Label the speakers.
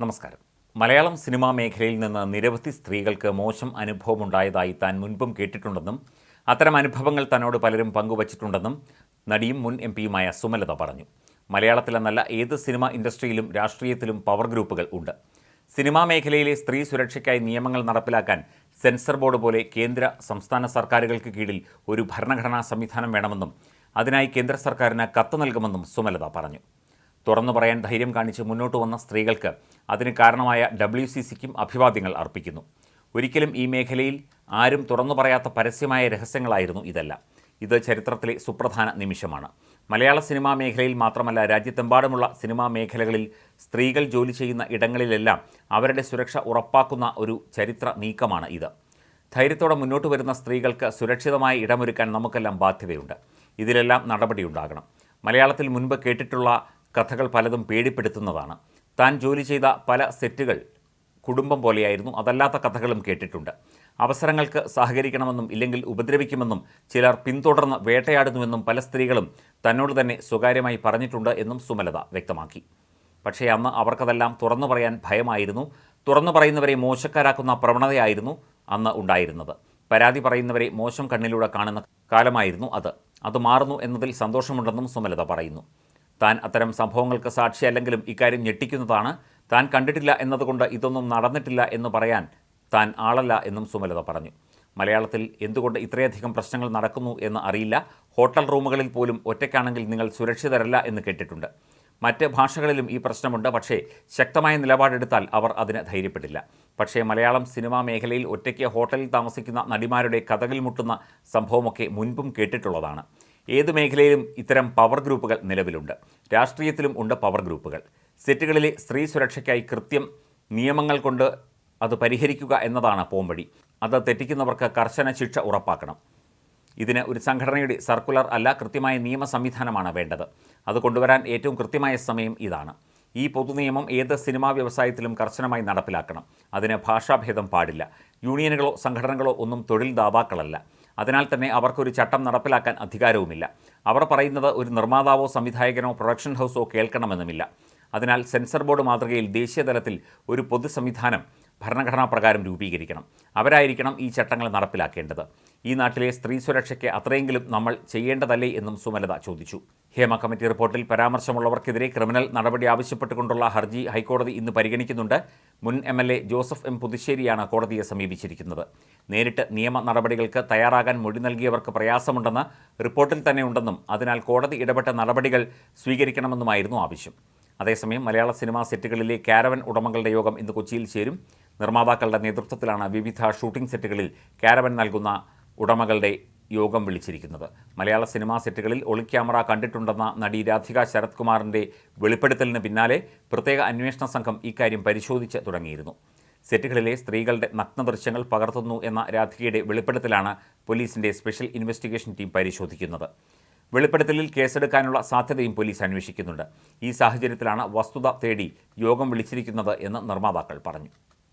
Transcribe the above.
Speaker 1: നമസ്കാരം. മലയാളം സിനിമാ മേഖലയിൽ നിന്ന് നിരവധി സ്ത്രീകൾക്ക് മോശം അനുഭവമുണ്ടായതായി താൻ മുൻപും കേട്ടിട്ടുണ്ടെന്നും അത്തരം അനുഭവങ്ങൾ തന്നോട് പലരും പങ്കുവച്ചിട്ടുണ്ടെന്നും നടിയും മുൻ എം പിയുമായ സുമലത പറഞ്ഞു. മലയാളത്തിലെന്നല്ല ഏത് സിനിമ ഇൻഡസ്ട്രിയിലും രാഷ്ട്രീയത്തിലും പവർ ഗ്രൂപ്പുകൾ ഉണ്ട്. സിനിമാ മേഖലയിലെ സ്ത്രീ സുരക്ഷയ്ക്കായി നിയമങ്ങൾ നടപ്പിലാക്കാൻ സെൻസർ ബോർഡ് പോലെ കേന്ദ്ര സംസ്ഥാന സർക്കാരുകൾക്ക് കീഴിൽ ഒരു ഭരണഘടനാ സംവിധാനം വേണമെന്നും അതിനായി കേന്ദ്ര സർക്കാരിന് കത്ത് നൽകുമെന്നും സുമലത പറഞ്ഞു. തുറന്നു പറയാൻ ധൈര്യം കാണിച്ച് മുന്നോട്ട് വന്ന സ്ത്രീകൾക്ക് അതിന് കാരണമായ ഡബ്ല്യു സി സിക്കും അഭിവാദ്യങ്ങൾ അർപ്പിക്കുന്നു. ഒരിക്കലും ഈ മേഖലയിൽ ആരും തുറന്നു പറയാത്ത പരസ്യമായ രഹസ്യങ്ങളായിരുന്നു ഇതല്ല. ഇത് ചരിത്രത്തിലെ സുപ്രധാന നിമിഷമാണ്. മലയാള സിനിമാ മേഖലയിൽ മാത്രമല്ല രാജ്യത്തെമ്പാടുമുള്ള സിനിമാ മേഖലകളിൽ സ്ത്രീകൾ ജോലി ചെയ്യുന്ന ഇടങ്ങളിലെല്ലാം അവരുടെ സുരക്ഷ ഉറപ്പാക്കുന്ന ഒരു ചരിത്ര നീക്കമാണ് ഇത്. ധൈര്യത്തോടെ മുന്നോട്ട് വരുന്ന സ്ത്രീകൾക്ക് സുരക്ഷിതമായ ഇടമൊരുക്കാൻ നമുക്കെല്ലാം ബാധ്യതയുണ്ട്. ഇതിലെല്ലാം നടപടിയുണ്ടാകണം. മലയാളത്തിൽ മുൻപ് കേട്ടിട്ടുള്ള കഥകൾ പലതും പേടിപ്പെടുത്തുന്നതാണ്. താൻ ജോലി ചെയ്ത പല സെറ്റുകൾ കുടുംബം പോലെയായിരുന്നു. അതല്ലാത്ത കഥകളും കേട്ടിട്ടുണ്ട്. അവസരങ്ങൾക്ക് സഹകരിക്കണമെന്നും ഇല്ലെങ്കിൽ ഉപദ്രവിക്കുമെന്നും ചിലർ പിന്തുടർന്ന് വേട്ടയാടുന്നുവെന്നും പല സ്ത്രീകളും തന്നോട് തന്നെ സ്വകാര്യമായി പറഞ്ഞിട്ടുണ്ട് എന്നും സുമലത വ്യക്തമാക്കി. പക്ഷേ അന്ന് അവർക്കതെല്ലാം തുറന്നു പറയാൻ ഭയമായിരുന്നു. തുറന്നു പറയുന്നവരെ മോശക്കാരാക്കുന്ന പ്രവണതയായിരുന്നു അന്ന് ഉണ്ടായിരുന്നത്. പരാതി പറയുന്നവരെ മോശം കണ്ണിലൂടെ കാണുന്ന കാലമായിരുന്നു അത്. അത് മാറുന്നു എന്നതിൽ സന്തോഷമുണ്ടെന്നും സുമലത പറയുന്നു. താൻ അത്തരം സംഭവങ്ങൾക്ക് സാക്ഷിയല്ലെങ്കിലും ഇക്കാര്യം ഞെട്ടിക്കുന്നതാണ്. താൻ കണ്ടിട്ടില്ല എന്നതുകൊണ്ട് ഇതൊന്നും നടന്നിട്ടില്ല എന്ന് പറയാൻ താൻ ആളല്ല എന്നും സുമലത പറഞ്ഞു. മലയാളത്തിൽ എന്തുകൊണ്ട് ഇത്രയധികം പ്രശ്നങ്ങൾ നടക്കുന്നു എന്ന് അറിയില്ല. ഹോട്ടൽ റൂമുകളിൽ പോലും ഒറ്റയ്ക്കാണെങ്കിൽ നിങ്ങൾ സുരക്ഷിതരല്ല എന്ന് കേട്ടിട്ടുണ്ട്. മറ്റ് ഭാഷകളിലും ഈ പ്രശ്നമുണ്ട്. പക്ഷേ ശക്തമായ നിലപാടെടുത്താൽ അവർ അതിന് ധൈര്യപ്പെട്ടില്ല പക്ഷേ മലയാളം സിനിമാ മേഖലയിൽ ഒറ്റയ്ക്ക് ഹോട്ടലിൽ താമസിക്കുന്ന നടിമാരുടെ കഥകിൽ മുട്ടുന്ന സംഭവമൊക്കെ മുൻപും കേട്ടിട്ടുള്ളതാണ്. ഏത് മേഖലയിലും ഇത്തരം പവർ ഗ്രൂപ്പുകൾ നിലവിലുണ്ട്. രാഷ്ട്രീയത്തിലും ഉണ്ട് പവർ ഗ്രൂപ്പുകൾ. സെറ്റുകളിലെ സ്ത്രീ സുരക്ഷയ്ക്കായി കൃത്യം നിയമങ്ങൾ കൊണ്ട് അത് പരിഹരിക്കുക എന്നതാണ് പോംവഴി. അത് തെറ്റിക്കുന്നവർക്ക് കർശന ശിക്ഷ ഉറപ്പാക്കണം. ഇതിന് ഒരു സംഘടനയുടെ സർക്കുലർ അല്ല കൃത്യമായ നിയമ സംവിധാനമാണ് വേണ്ടത്. അത് കൊണ്ടുവരാൻ ഏറ്റവും കൃത്യമായ സമയം ഇതാണ്. ഈ പൊതുനിയമം ഏത് സിനിമാ വ്യവസായത്തിലും കർശനമായി നടപ്പിലാക്കണം. അതിന് ഭാഷാഭേദം പാടില്ല. യൂണിയനുകളോ സംഘടനകളോ ഒന്നും തൊഴിൽ ദാതാക്കളല്ല. അതിനാൽ തന്നെ അവർക്കൊരു ചട്ടം നടപ്പിലാക്കാൻ അധികാരവുമില്ല. അവർ പറയുന്നത് ഒരു നിർമ്മാതാവോ സംവിധായകനോ പ്രൊഡക്ഷൻ ഹൗസോ കേൾക്കണമെന്നുമില്ല. അതിനാൽ സെൻസർ ബോർഡ് മാതൃകയിൽ ദേശീയതലത്തിൽ ഒരു പൊതു സംവിധാനം ഭരണഘടനാ പ്രകാരം രൂപീകരിക്കണം. അവരായിരിക്കണം ഈ ചട്ടങ്ങൾ നടപ്പിലാക്കേണ്ടത്. ഈ നാട്ടിലെ സ്ത്രീ സുരക്ഷയ്ക്ക് അത്രയെങ്കിലും നമ്മൾ ചെയ്യേണ്ടതല്ലേ എന്നും സുമലത ചോദിച്ചു. ഹേമ കമ്മിറ്റി റിപ്പോർട്ടിൽ പരാമർശമുള്ളവർക്കെതിരെ ക്രിമിനൽ നടപടി ആവശ്യപ്പെട്ടുകൊണ്ടുള്ള ഹർജി ഹൈക്കോടതി ഇന്ന് പരിഗണിക്കുന്നുണ്ട്. മുൻ M L A Joseph M പുതുശ്ശേരിയാണ് കോടതിയെ സമീപിച്ചിരിക്കുന്നത്. നേരിട്ട് നിയമ നടപടികൾക്ക് തയ്യാറാകാൻ മൊഴി നൽകിയവർക്ക് പ്രയാസമുണ്ടെന്ന് റിപ്പോർട്ടിൽ തന്നെ ഉണ്ടെന്നും അതിനാൽ കോടതി ഇടപെട്ട നടപടികൾ സ്വീകരിക്കണമെന്നുമായിരുന്നു ആവശ്യം. അതേസമയം മലയാള സിനിമാ സെറ്റുകളിലെ കാരവൻ ഉടമകളുടെ യോഗം ഇന്ന് കൊച്ചിയിൽ ചേരും. നിർമ്മാതാക്കളുടെ നേതൃത്വത്തിലാണ് വിവിധ ഷൂട്ടിംഗ് സെറ്റുകളിൽ കാരവൻ നൽകുന്ന ഉടമകളുടെ യോഗം വിളിച്ചിരിക്കുന്നത്. മലയാള സിനിമാ സെറ്റുകളിൽ ഒളിക്യാമറ കണ്ടിട്ടുണ്ടെന്ന നടി രാധിക ശരത് കുമാറിന്റെ വെളിപ്പെടുത്തലിന് പിന്നാലെ പ്രത്യേക അന്വേഷണ സംഘം ഇക്കാര്യം പരിശോധിച്ച് തുടങ്ങിയിരുന്നു. സെറ്റുകളിലെ സ്ത്രീകളുടെ നഗ്ന ദൃശ്യങ്ങൾ പകർത്തുന്നു എന്ന രാധികയുടെ വെളിപ്പെടുത്തലാണ് പോലീസിന്റെ സ്പെഷ്യൽ ഇൻവെസ്റ്റിഗേഷൻ ടീം പരിശോധിക്കുന്നത്. വെളിപ്പെടുത്തലിൽ കേസെടുക്കാനുള്ള സാധ്യതയും പോലീസ് അന്വേഷിക്കുന്നുണ്ട്. ഈ സാഹചര്യത്തിലാണ് വസ്തുത തേടി യോഗം വിളിച്ചിരിക്കുന്നത് എന്ന് നിർമ്മാതാക്കൾ പറഞ്ഞു.